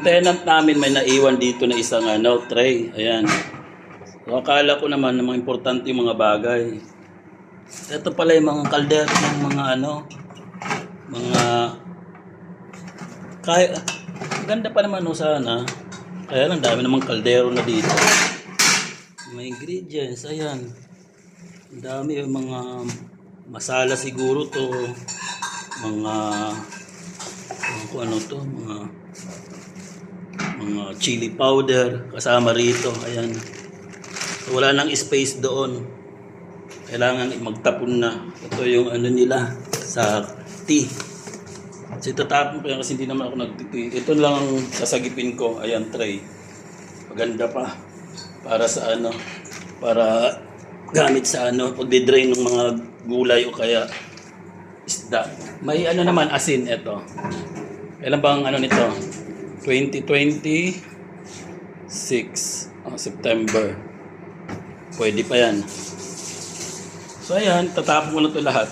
Tenant namin may naiwan dito na isang ano, tray. Ayan. So, akala ko naman na mga importante yung mga bagay. Ito pala yung mga kaldero ng mga ano, mga kaya ganda pa naman no sana. Kaya lang dami namang kaldero na dito. May ingredients, ayan. Dami yung mga masala siguro to. Mga kung ano to, mga mga chili powder kasama rito. Ayan. So, wala nang space doon. Kailangan magtapon na. Ito yung ano nila sa tea. Kasi tatapon ko yan kasi hindi naman ako nagtiti. Ito lang ang sasagipin ko. Ayan, tray. Maganda pa. Para sa ano, para gamit sa ano, pagde-drain ng mga gulay o kaya isda. May ano naman, asin ito. Kailan bang ano nito? 2026 oh, September. Pwede pa yan. So ayan, tatapon ko na ito lahat.